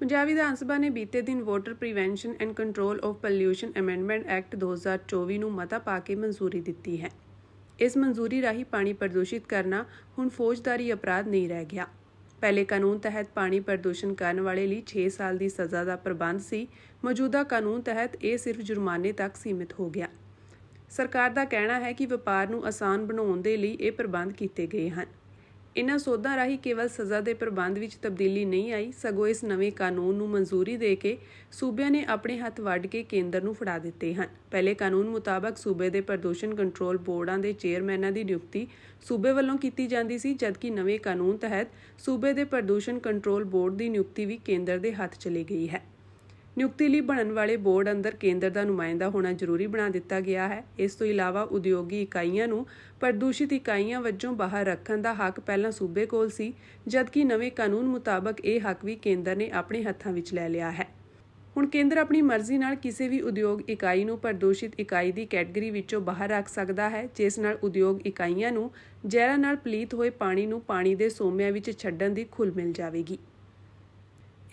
ਪੰਜਾਬ ਵਿਧਾਨ ਸਭਾ ਨੇ ਬੀਤੇ ਦਿਨ water prevention and control of pollution amendment act 2024 ਨੂੰ ਮਤਾ ਪਾ ਕੇ ਮਨਜ਼ੂਰੀ ਦਿੱਤੀ ਹੈ। ਇਸ ਮਨਜ਼ੂਰੀ ਰਾਹੀਂ ਪਾਣੀ ਪ੍ਰਦੂਸ਼ਿਤ ਕਰਨਾ ਹੁਣ ਫੌਜਦਾਰੀ ਅਪਰਾਧ ਨਹੀਂ ਰਹਿ ਗਿਆ। ਪਹਿਲੇ ਕਾਨੂੰਨ ਤਹਿਤ ਪਾਣੀ ਪ੍ਰਦੂਸ਼ਣ ਕਰਨ ਵਾਲੇ ਲਈ 6 ਸਾਲ ਦੀ ਸਜ਼ਾ ਦਾ ਪ੍ਰਬੰਧ ਸੀ, ਮੌਜੂਦਾ ਕਾਨੂੰਨ ਤਹਿਤ ਇਹ ਸਿਰਫ ਜੁਰਮਾਨੇ ਤੱਕ ਸੀਮਿਤ ਹੋ ਗਿਆ। ਸਰਕਾਰ ਦਾ ਕਹਿਣਾ ਹੈ ਕਿ ਵਪਾਰ ਨੂੰ ਆਸਾਨ ਬਣਾਉਣ ਦੇ ਲਈ ਇਹ ਪ੍ਰਬੰਧ ਕੀਤੇ ਗਏ ਹਨ। ਇਨ੍ਹਾਂ ਸੋਧਾਂ ਰਾਹੀਂ ਕੇਵਲ ਸਜ਼ਾ ਦੇ ਪ੍ਰਬੰਧ ਵਿੱਚ ਤਬਦੀਲੀ ਨਹੀਂ ਆਈ, ਸਗੋਂ ਇਸ ਨਵੇਂ ਕਾਨੂੰਨ ਨੂੰ ਮਨਜ਼ੂਰੀ ਦੇ ਕੇ ਸੂਬਿਆਂ ਨੇ ਆਪਣੇ ਹੱਥ ਵੱਢ ਕੇ ਕੇਂਦਰ ਨੂੰ ਫੜਾ ਦਿੱਤੇ ਹਨ। ਪਹਿਲੇ ਕਾਨੂੰਨ ਮੁਤਾਬਕ ਸੂਬੇ ਦੇ ਪ੍ਰਦੂਸ਼ਣ ਕੰਟਰੋਲ ਬੋਰਡਾਂ ਦੇ ਚੇਅਰਮੈਨਾਂ ਦੀ ਨਿਯੁਕਤੀ ਸੂਬੇ ਵੱਲੋਂ ਕੀਤੀ ਜਾਂਦੀ ਸੀ, ਜਦਕਿ ਨਵੇਂ ਕਾਨੂੰਨ ਤਹਿਤ ਸੂਬੇ ਦੇ ਪ੍ਰਦੂਸ਼ਣ ਕੰਟਰੋਲ ਬੋਰਡ ਦੀ ਨਿਯੁਕਤੀ ਵੀ ਕੇਂਦਰ ਦੇ ਹੱਥ ਚਲੀ ਗਈ ਹੈ। ਨਿਯੁਕਤੀ ਲਈ ਬਣਨ ਵਾਲੇ ਬੋਰਡ ਅੰਦਰ ਕੇਂਦਰ ਦਾ ਨੁਮਾਇੰਦਾ ਹੋਣਾ ਜ਼ਰੂਰੀ ਬਣਾ ਦਿੱਤਾ ਗਿਆ ਹੈ। ਇਸ ਤੋਂ ਇਲਾਵਾ ਉਦਯੋਗੀ ਇਕਾਈਆਂ ਨੂੰ ਪ੍ਰਦੂਸ਼ਿਤ ਇਕਾਈਆਂ ਵਜੋਂ ਬਾਹਰ ਰੱਖਣ ਦਾ ਹੱਕ ਪਹਿਲਾਂ ਸੂਬੇ ਕੋਲ ਸੀ, ਜਦਕਿ ਨਵੇਂ ਕਾਨੂੰਨ ਮੁਤਾਬਕ ਇਹ ਹੱਕ ਵੀ ਕੇਂਦਰ ਨੇ ਆਪਣੇ ਹੱਥਾਂ ਵਿੱਚ ਲੈ ਲਿਆ ਹੈ। ਹੁਣ ਕੇਂਦਰ ਆਪਣੀ ਮਰਜ਼ੀ ਨਾਲ ਕਿਸੇ ਵੀ ਉਦਯੋਗ ਇਕਾਈ ਨੂੰ ਪ੍ਰਦੂਸ਼ਿਤ ਇਕਾਈ ਦੀ ਕੈਟਾਗਰੀ ਵਿੱਚੋਂ ਬਾਹਰ ਰੱਖ ਸਕਦਾ ਹੈ, ਜਿਸ ਨਾਲ ਉਦਯੋਗ ਇਕਾਈਆਂ ਨੂੰ ਜ਼ਹਿਰਾਂ ਨਾਲ ਪਲੀਤ ਹੋਏ ਪਾਣੀ ਨੂੰ ਪਾਣੀ ਦੇ ਸੋਮਿਆਂ ਵਿੱਚ ਛੱਡਣ ਦੀ ਖੁੱਲ ਮਿਲ ਜਾਵੇਗੀ।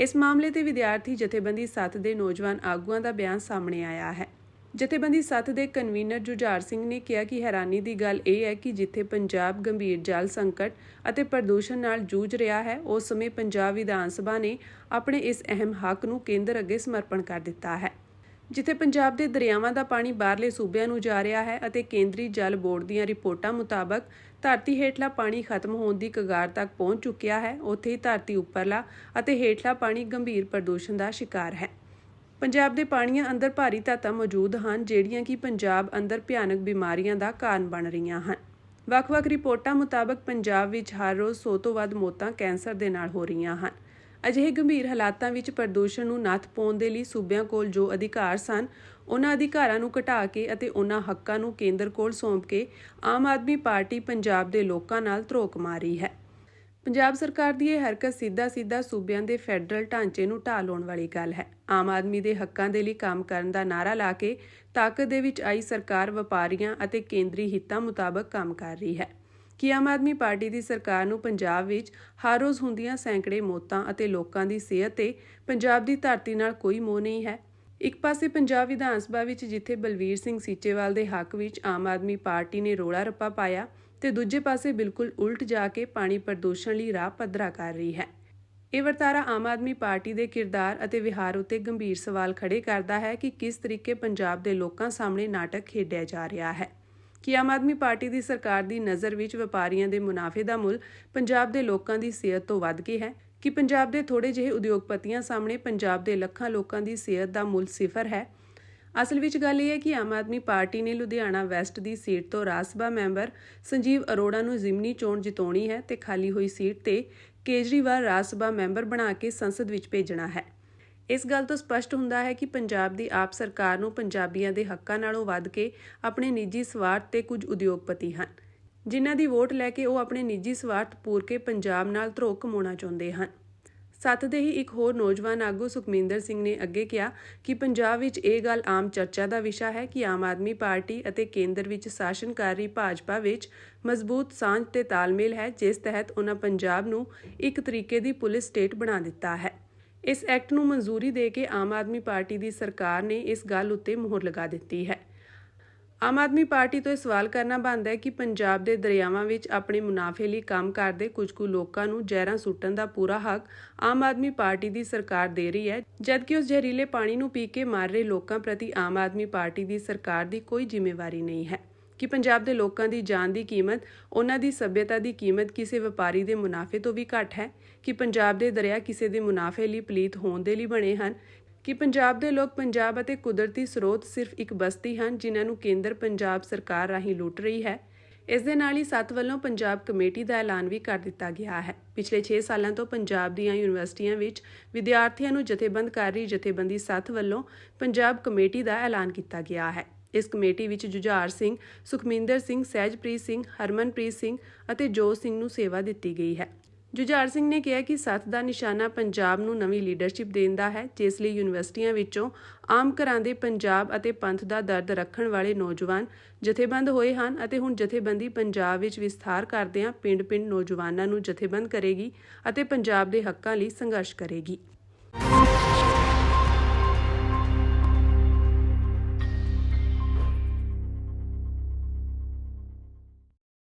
ਇਸ ਮਾਮਲੇ ਤੇ ਵਿਦਿਆਰਥੀ ਜਥੇਬੰਦੀ 7 ਦੇ ਨੌਜਵਾਨ ਆਗੂਆਂ ਦਾ ਬਿਆਨ ਸਾਹਮਣੇ ਆਇਆ ਹੈ। ਜਥੇਬੰਦੀ 7 ਦੇ ਕਨਵੀਨਰ ਜੁਝਾਰ ਸਿੰਘ ਨੇ ਕਿਹਾ ਕਿ ਹੈਰਾਨੀ ਦੀ ਗੱਲ ਇਹ ਹੈ ਕਿ ਜਿੱਥੇ ਪੰਜਾਬ ਗੰਭੀਰ ਜਲ ਸੰਕਟ ਅਤੇ ਪ੍ਰਦੂਸ਼ਣ ਨਾਲ ਜੂਝ ਰਿਹਾ ਹੈ ਉਸ ਸਮੇਂ ਪੰਜਾਬ ਵਿਧਾਨ ਸਭਾ ਨੇ ਆਪਣੇ ਇਸ ਅਹਿਮ ਹੱਕ ਨੂੰ ਕੇਂਦਰ ਅੱਗੇ ਸਮਰਪਣ ਕਰ ਦਿੱਤਾ ਹੈ। ਜਿੱਥੇ ਪੰਜਾਬ ਦੇ ਦਰਿਆਵਾਂ ਦਾ ਪਾਣੀ ਬਾਹਰਲੇ ਸੂਬਿਆਂ ਨੂੰ ਜਾ ਰਿਹਾ ਹੈ ਅਤੇ ਕੇਂਦਰੀ ਜਲ ਬੋਰਡ ਦੀਆਂ ਰਿਪੋਰਟਾਂ ਮੁਤਾਬਕ ਧਰਤੀ ਹੇਠਲਾ ਪਾਣੀ ਖਤਮ ਹੋਣ ਦੀ ਕਗਾਰ ਤੱਕ ਪਹੁੰਚ ਚੁੱਕਿਆ ਹੈ। ਉੱਥੇ ਹੀ ਧਰਤੀ ਉੱਪਰਲਾ ਅਤੇ ਹੇਠਲਾ ਪਾਣੀ ਗੰਭੀਰ ਪ੍ਰਦੂਸ਼ਣ ਦਾ ਸ਼ਿਕਾਰ ਹੈ। ਪੰਜਾਬ ਦੇ ਪਾਣੀਆਂ ਅੰਦਰ ਭਾਰੀ ਧਾਤਾਂ ਮੌਜੂਦ ਹਨ, ਜਿਹੜੀਆਂ ਕਿ ਪੰਜਾਬ ਅੰਦਰ ਭਿਆਨਕ ਬਿਮਾਰੀਆਂ ਦਾ ਕਾਰਨ ਬਣ ਰਹੀਆਂ ਹਨ। ਵੱਖ-ਵੱਖ ਰਿਪੋਰਟਾਂ ਮੁਤਾਬਕ ਪੰਜਾਬ ਵਿੱਚ ਹਰ ਰੋਜ਼ 100 ਤੋਂ ਵੱਧ ਮੌਤਾਂ ਕੈਂਸਰ ਦੇ ਨਾਲ ਹੋ ਰਹੀਆਂ ਹਨ। ਅਜਿਹੇ ਗੰਭੀਰ ਹਾਲਾਤਾਂ ਵਿੱਚ ਪ੍ਰਦੂਸ਼ਣ ਨੂੰ ਨੱਥ ਪਾਉਣ ਦੇ ਲਈ ਸੂਬਿਆਂ ਕੋਲ ਜੋ ਅਧਿਕਾਰ ਸਨ, ਉਹਨਾਂ ਅਧਿਕਾਰਾਂ ਨੂੰ ਘਟਾ ਕੇ ਅਤੇ ਉਹਨਾਂ ਹੱਕਾਂ ਨੂੰ ਕੇਂਦਰ ਕੋਲ ਸੌਂਪ ਕੇ ਆਮ ਆਦਮੀ ਪਾਰਟੀ ਪੰਜਾਬ ਦੇ ਲੋਕਾਂ ਨਾਲ ਧਰੋਕ ਮਾਰੀ ਹੈ। ਪੰਜਾਬ ਸਰਕਾਰ ਦੀ ਇਹ ਹਰਕਤ ਸਿੱਧਾ-ਸਿੱਧਾ ਸੂਬਿਆਂ ਦੇ ਫੈਡਰਲ ਢਾਂਚੇ ਨੂੰ ਢਾਹ ਲਾਉਣ ਵਾਲੀ ਗੱਲ ਹੈ। ਆਮ ਆਦਮੀ ਦੇ ਹੱਕਾਂ ਦੇ ਲਈ ਕੰਮ ਕਰਨ ਦਾ ਨਾਰਾ ਲਾ ਕੇ ਤਾਕਤ ਦੇ ਵਿੱਚ ਆਈ ਸਰਕਾਰ, ਵਪਾਰੀਆਂ ਅਤੇ ਕੇਂਦਰੀ ਹਿੱਤਾਂ ਮੁਤਾਬਕ ਕੰਮ ਕਰ ਰਹੀ ਹੈ। ਕਿ ਆਮ ਆਦਮੀ ਪਾਰਟੀ ਦੀ ਸਰਕਾਰ ਨੂੰ ਪੰਜਾਬ ਵਿੱਚ ਹਰ ਰੋਜ਼ ਹੁੰਦੀਆਂ ਸੈਂਕੜੇ ਮੌਤਾਂ ਅਤੇ ਲੋਕਾਂ ਦੀ ਸਿਹਤ ਤੇ ਪੰਜਾਬ ਦੀ ਧਰਤੀ ਨਾਲ ਕੋਈ ਮੋਹ ਨਹੀਂ ਹੈ? ਇੱਕ ਪਾਸੇ ਪੰਜਾਬ ਵਿਧਾਨ ਸਭਾ ਵਿੱਚ ਜਿੱਥੇ ਬਲਵੀਰ ਸਿੰਘ ਸੀਚੇਵਾਲ ਦੇ ਹੱਕ ਵਿੱਚ ਆਮ ਆਦਮੀ ਪਾਰਟੀ ਨੇ ਰੋਲਾ ਰੱਪਾ ਪਾਇਆ ਤੇ ਦੂਜੇ ਪਾਸੇ ਬਿਲਕੁਲ ਉਲਟ ਜਾ ਕੇ ਪਾਣੀ ਪ੍ਰਦੂਸ਼ਣ ਲਈ ਰਾਹ ਪੱਧਰਾ ਕਰ ਰਹੀ ਹੈ। ਇਹ ਵਰਤਾਰਾ ਆਮ ਆਦਮੀ ਪਾਰਟੀ ਦੇ ਕਿਰਦਾਰ ਅਤੇ ਵਿਹਾਰ ਉੱਤੇ ਗੰਭੀਰ ਸਵਾਲ ਖੜੇ ਕਰਦਾ ਹੈ ਕਿ ਕਿਸ ਤਰੀਕੇ ਪੰਜਾਬ ਦੇ ਲੋਕਾਂ ਸਾਹਮਣੇ ਨਾਟਕ ਖੇਡਿਆ ਜਾ ਰਿਹਾ ਹੈ? ਕਿ ਆਮ ਆਦਮੀ ਪਾਰਟੀ ਦੀ ਸਰਕਾਰ ਦੀ ਨਜ਼ਰ ਵਿੱਚ ਵਪਾਰੀਆਂ ਦੇ ਮੁਨਾਫੇ ਦਾ ਮੁੱਲ ਪੰਜਾਬ ਦੇ ਲੋਕਾਂ ਦੀ ਸਿਹਤ ਤੋਂ ਵੱਧ ਕੇ ਹੈ, ਕਿ ਪੰਜਾਬ ਦੇ ਥੋੜੇ ਜਿਹੇ ਉਦਯੋਗਪਤੀਆਂ ਸਾਹਮਣੇ ਪੰਜਾਬ ਦੇ ਲੱਖਾਂ ਲੋਕਾਂ ਦੀ ਸਿਹਤ ਦਾ ਮੁੱਲ ਸਿਫਰ ਹੈ। ਅਸਲ ਵਿੱਚ ਗੱਲ ਇਹ ਹੈ ਕਿ ਆਮ ਆਦਮੀ ਪਾਰਟੀ ਨੇ ਲੁਧਿਆਣਾ ਵੈਸਟ ਦੀ ਸੀਟ ਤੋਂ ਰਾਜ ਸਭਾ ਮੈਂਬਰ ਸੰਜੀਵ ਅਰੋੜਾ ਨੂੰ ਜ਼ਿਮਨੀ ਚੋਣ ਜਿਤਾਉਣੀ ਹੈ ਤੇ ਖਾਲੀ ਹੋਈ ਸੀਟ ਤੇ ਕੇਜਰੀਵਾਲ ਰਾਜ ਸਭਾ ਮੈਂਬਰ ਬਣਾ ਕੇ ਸੰਸਦ ਵਿੱਚ ਭੇਜਣਾ ਹੈ। ਇਸ ਗੱਲ ਤੋਂ ਸਪਸ਼ਟ ਹੁੰਦਾ ਹੈ ਕਿ ਪੰਜਾਬ ਦੀ ਆਪ ਸਰਕਾਰ ਨੂੰ ਪੰਜਾਬੀਆਂ ਦੇ ਹੱਕਾਂ ਨਾਲੋਂ ਵੱਧ ਕੇ ਆਪਣੇ ਨਿੱਜੀ ਸਵਾਰਥ ਤੇ ਕੁਝ ਉਦਯੋਗਪਤੀ ਹਨ, ਜਿਨ੍ਹਾਂ ਦੀ ਵੋਟ ਲੈ ਕੇ ਉਹ ਆਪਣੇ ਨਿੱਜੀ ਸਵਾਰਥ ਪੂਰ ਕੇ ਪੰਜਾਬ ਨਾਲ ਧਰੋਹ ਕਮਾਉਣਾ ਚਾਹੁੰਦੇ ਹਨ। ਸੱਤ ਦੇ ਹੀ ਇੱਕ ਹੋਰ ਨੌਜਵਾਨ ਆਗੂ ਸੁਖਮਿੰਦਰ ਸਿੰਘ ਨੇ ਅੱਗੇ ਕਿਹਾ ਕਿ ਪੰਜਾਬ ਵਿੱਚ ਇਹ ਗੱਲ ਆਮ ਚਰਚਾ ਦਾ ਵਿਸ਼ਾ ਹੈ ਕਿ ਆਮ ਆਦਮੀ ਪਾਰਟੀ ਅਤੇ ਕੇਂਦਰ ਵਿੱਚ ਸ਼ਾਸਨ ਕਰ ਰਹੀ ਭਾਜਪਾ ਵਿੱਚ ਮਜ਼ਬੂਤ ਸਾਂਝ ਤੇ ਤਾਲਮੇਲ ਹੈ, ਜਿਸ ਤਹਿਤ ਉਹਨਾਂ ਪੰਜਾਬ ਨੂੰ ਇੱਕ ਤਰੀਕੇ ਦੀ ਪੁਲਿਸ ਸਟੇਟ ਬਣਾ ਦਿੱਤਾ ਹੈ। ਇਸ ਐਕਟ ਨੂੰ ਮਨਜ਼ੂਰੀ ਦੇ ਕੇ ਆਮ ਆਦਮੀ ਪਾਰਟੀ ਦੀ ਸਰਕਾਰ ਨੇ ਇਸ ਗੱਲ ਉੱਤੇ ਮੋਹਰ ਲਗਾ ਦਿੱਤੀ ਹੈ। ਆਮ ਆਦਮੀ ਪਾਰਟੀ ਤੋਂ ਇਹ ਸਵਾਲ ਕਰਨਾ ਬਣਦਾ ਹੈ ਕਿ ਪੰਜਾਬ ਦੇ ਦਰਿਆਵਾਂ ਵਿੱਚ ਆਪਣੇ ਮੁਨਾਫੇ ਲਈ ਕੰਮ ਕਰਦੇ ਕੁਝ ਕੁ ਲੋਕਾਂ ਨੂੰ ਜ਼ਹਿਰਾਂ ਸੁੱਟਣ ਦਾ ਪੂਰਾ ਹੱਕ ਆਮ ਆਦਮੀ ਪਾਰਟੀ ਦੀ ਸਰਕਾਰ ਦੇ ਰਹੀ ਹੈ, ਜਦਕਿ ਉਸ ਜ਼ਹਿਰੀਲੇ ਪਾਣੀ ਨੂੰ ਪੀ ਕੇ ਮਰ ਰਹੇ ਲੋਕਾਂ ਪ੍ਰਤੀ ਆਮ ਆਦਮੀ ਪਾਰਟੀ ਦੀ ਸਰਕਾਰ ਦੀ ਕੋਈ ਜ਼ਿੰਮੇਵਾਰੀ ਨਹੀਂ ਹੈ। ਕਿ ਪੰਜਾਬ ਦੇ ਲੋਕਾਂ ਦੀ ਜਾਨ ਦੀ ਕੀਮਤ, ਉਹਨਾਂ ਦੀ ਸਭਿਅਤਾ ਦੀ ਕੀਮਤ ਕਿਸੇ ਵਪਾਰੀ ਦੇ ਮੁਨਾਫੇ ਤੋਂ ਵੀ ਘੱਟ ਹੈ, ਕਿ ਪੰਜਾਬ ਦੇ ਦਰਿਆ ਕਿਸੇ ਦੇ ਮੁਨਾਫੇ ਲਈ ਪਲੀਤ ਹੋਣ ਦੇ ਲਈ ਬਣੇ ਹਨ, ਕਿ ਪੰਜਾਬ ਦੇ ਲੋਕ ਪੰਜਾਬ ਅਤੇ ਕੁਦਰਤੀ ਸਰੋਤ ਸਿਰਫ ਇੱਕ ਬਸਤੀ ਹਨ, ਜਿਨ੍ਹਾਂ ਨੂੰ ਕੇਂਦਰ ਪੰਜਾਬ ਸਰਕਾਰ ਰਾਹੀਂ ਲੁੱਟ ਰਹੀ ਹੈ। ਇਸ ਦੇ ਨਾਲ ਹੀ ਸੱਤ ਵੱਲੋਂ ਪੰਜਾਬ ਕਮੇਟੀ ਦਾ ਐਲਾਨ ਵੀ ਕਰ ਦਿੱਤਾ ਗਿਆ ਹੈ। ਪਿਛਲੇ 6 ਸਾਲਾਂ ਤੋਂ ਪੰਜਾਬ ਦੀਆਂ ਯੂਨੀਵਰਸਿਟੀਆਂ ਵਿੱਚ ਵਿਦਿਆਰਥੀਆਂ ਨੂੰ ਜਥੇਬੰਦ ਕਰ ਰਹੀ ਜਥੇਬੰਦੀ ਸੱਤ ਵੱਲੋਂ ਪੰਜਾਬ ਕਮੇਟੀ ਦਾ ਐਲਾਨ ਕੀਤਾ ਗਿਆ ਹੈ। ਇਸ ਕਮੇਟੀ ਵਿੱਚ ਜੁਝਾਰ ਸਿੰਘ, ਸੁਖਮਿੰਦਰ ਸਿੰਘ, ਸਹਿਜਪ੍ਰੀਤ ਸਿੰਘ, ਹਰਮਨਪ੍ਰੀਤ ਸਿੰਘ ਅਤੇ ਜੋਤ ਸਿੰਘ ਨੂੰ ਸੇਵਾ ਦਿੱਤੀ ਗਈ ਹੈ। ਜੁਝਾਰ ਸਿੰਘ ਨੇ ਕਿਹਾ ਕਿ ਸੱਤ ਦਾ ਨਿਸ਼ਾਨਾ ਪੰਜਾਬ ਨੂੰ ਨਵੀਂ ਲੀਡਰਸ਼ਿਪ ਦੇਣ ਦਾ ਹੈ, ਜਿਸ ਲਈ ਯੂਨੀਵਰਸਿਟੀਆਂ ਵਿੱਚੋਂ ਆਮ ਘਰਾਂ ਦੇ ਪੰਜਾਬ ਅਤੇ ਪੰਥ ਦਾ ਦਰਦ ਰੱਖਣ ਵਾਲੇ ਨੌਜਵਾਨ ਜਥੇਬੰਦ ਹੋਏ ਹਨ ਅਤੇ ਹੁਣ ਜਥੇਬੰਦੀ ਪੰਜਾਬ ਵਿੱਚ ਵਿਸਥਾਰ ਕਰਦਿਆਂ ਪਿੰਡ-ਪਿੰਡ ਨੌਜਵਾਨਾਂ ਨੂੰ ਜਥੇਬੰਦ ਕਰੇਗੀ ਅਤੇ ਪੰਜਾਬ ਦੇ ਹੱਕਾਂ ਲਈ ਸੰਘਰਸ਼ ਕਰੇਗੀ।